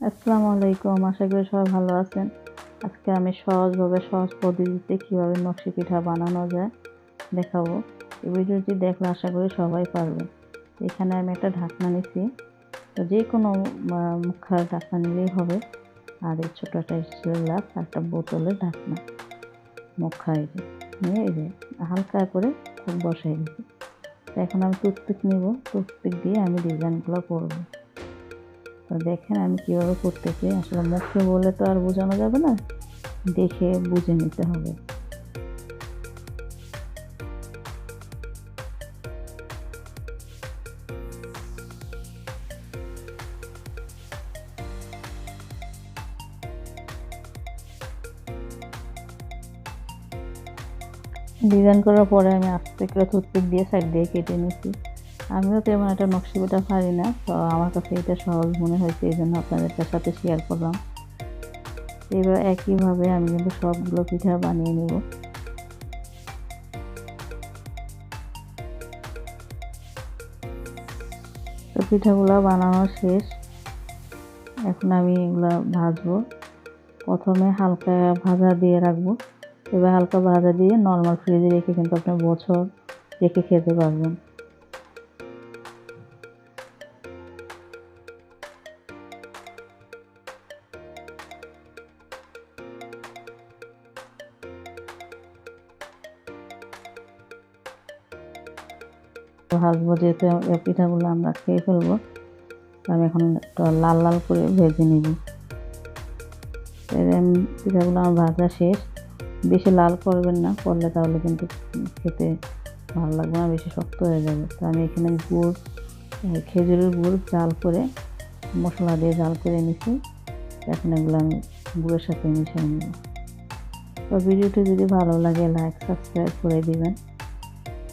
আসসালামু আলাইকুম, আশা করি সবাই ভালো আছেন। আজকে আমি সহজভাবে সহজ পদ্ধতিতে কীভাবে নকশি পিঠা বানানো যায় দেখাবো। এই ভিডিওটি দেখলে আশা করি সবাই পারবে এখানে আমি একটা ঢাকনা নিছি তো যে কোনো মুখার ঢাকনা নিলেই হবে। আর এই ছোটো একটা স্টিলের গ্লাস, একটা বোতলের ঢাকনা। মুখা এই নিয়ে এই যে হালকা করে বসাই দিচ্ছি। এখন আমি টুথপিক নিব। টুথপিক দিয়ে আমি ডিজাইনগুলো করব। তো দেখেন আমি কীভাবে করতেছি আসলে মুখে বলে তো আর বোঝানো যাবে না। দেখে বুঝে নিতে হবে। ডিজাইন করার পরে আমি আস্তে করে টুথপিক দিয়ে সাইড দিয়ে কেটে নিয়েছি আমিও তেমন একটা নকশি পিঠা পারি না, তো আমার কাছে এটা সহজ মনে হয়েছে, এই জন্য আপনাদের সাথে শেয়ার করলাম। এবার একইভাবে আমি কিন্তু সবগুলো পিঠা বানিয়ে নেব। তো পিঠাগুলো বানানো শেষ। এখন আমি এগুলো ভাজবো। প্রথমে হালকা ভাজা দিয়ে রাখব। এবার হালকা ভাজা দিয়ে নর্মাল ফ্রিজে রেখে কিন্তু আপনি বছর রেখে খেতে পারবেন। ভাজবো যেহেতু এই পিঠাগুলো আমরা খেয়ে ফেলব, আমি এখন একটু লাল লাল করে ভেজে নিব। পিঠাগুলো আমার ভাজা শেষ। বেশি লাল করবেন না, করলে তাহলে কিন্তু খেতে ভালো লাগবে না, বেশি শক্ত হয়ে যাবে। তো আমি এখানে গুড় খেজুরের গুড় জাল করে, মশলা দিয়ে জাল করে নিছি এখন এগুলো আমি গুড়ের সাথে মিশিয়ে নেব। তো ভিডিওটি যদি ভালো লাগে লাইক সাবস্ক্রাইব করে দিবেন।